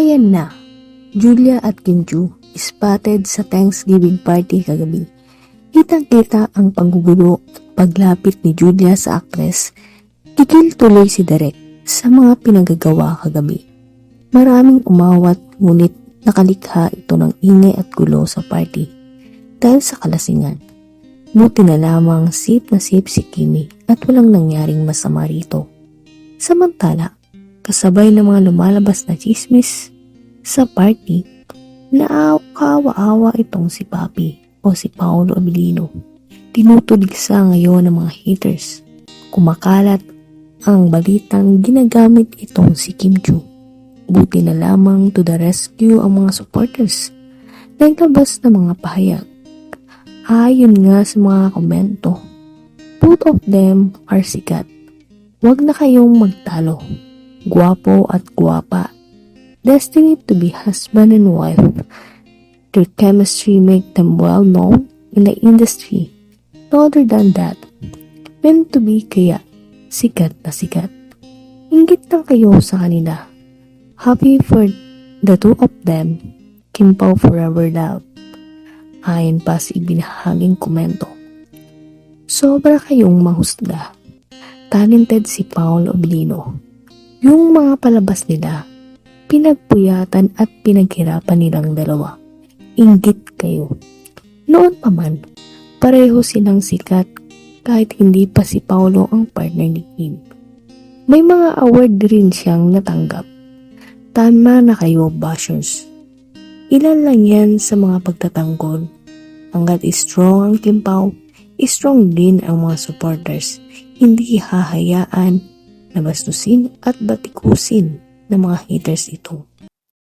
Ayan na, Julia at Kinju spotted sa Thanksgiving party kagabi. Kitang-kita ang panggugulo at paglapit ni Julia sa aktres. Kikil tuloy si Derek sa mga pinagagawa kagabi. Maraming umawat ngunit nakalikha ito ng ingay at gulo sa party dahil sa kalasingan. Buti na lamang sip na sip si Kimi at walang nangyaring masama rito. Samantala, kasabay ng mga lumalabas na chismis sa party, naakawa-awa itong si Papi o si Paolo Abilino. Tinutuligsa ngayon ng mga haters. Kumakalat ang balitang ginagamit itong si Kim Chu. Buti na lamang to the rescue ang mga supporters. Naglabas ng mga pahayag. Ayon nga sa mga komento, both of them are sikat. Huwag na kayong magtalo. Guwapo at guwapa. Destined to be husband and wife. Their chemistry make them well known in the industry. No other than that, meant to be kaya sikat na sikat. Ingit lang kayo sa kanila. Happy for the two of them. Kim Pao forever love. Ayon pa sa ibinahaging komento. Sobra kayong mahusga. Talented si Paolo Oblino. Yung mga palabas nila, pinagpuyatan at pinaghirapan nilang dalawa. Inggit kayo. Noon pa man, pareho silang sikat kahit hindi pa si Paolo ang partner ni Kim. May mga award rin siyang natanggap. Tama na kayo, bashers. Ilan lang yan sa mga pagtatanggol. Hanggat strong ang Kim Pao, strong din ang mga supporters. Hindi hahayaan na bastusin at batikusin ng mga haters ito.